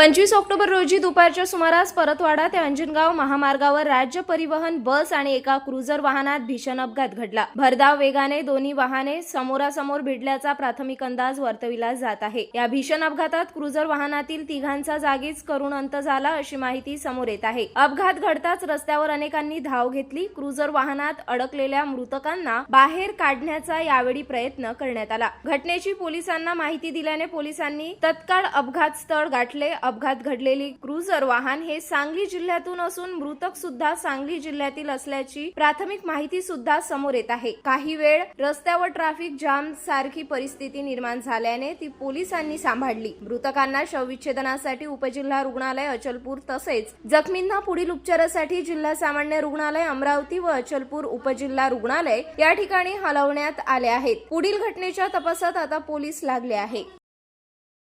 पंचवीस ऑक्टोबर रोजी दुपारच्या सुमारास परतवाडा ते अंजनगाव महामार्गावर राज्य परिवहन बस आणि एका क्रुझर वाहनात भीषण अपघात घडला. भरधाव वेगाने दोन्ही वाहने समोरासमोर भिडल्याचा प्राथमिक अंदाज वर्तविला जात आहे. या भीषण अपघातात क्रुझर वाहनातील तिघांचा जागीच करुण अंत झाला अशी माहिती समोर येत आहे. अपघात घडताच रस्त्यावर अनेकांनी धाव घेतली. क्रुझर वाहनात अडकलेल्या मृतकांना बाहेर काढण्याचा यावेळी प्रयत्न करण्यात आला. घटनेची पोलिसांना माहिती दिल्याने पोलिसांनी तत्काळ अपघात स्थळ गाठले. अपघात घडलेली क्रुझर वाहन हे सांगली जिल्ह्यातून असून मृतक सुद्धा सांगली जिल्ह्यातील असल्याची प्राथमिक माहिती सुद्धा समोर येत आहे. काही वेळ रस्त्यावर ट्रॅफिक जाम सारखी परिस्थिती निर्माण झाल्याने ती पोलिसांनी सांभाळली. मृतकांना शवविच्छेदनासाठी उपजिल्हा रुग्णालय अचलपूर तसेच जखमींना पुढील उपचारासाठी जिल्हा सामान्य रुग्णालय अमरावती व अचलपूर उपजिल्हा रुग्णालय या ठिकाणी हलवण्यात आले आहेत. पुढील घटनेच्या तपासात आता पोलीस लागले आहे.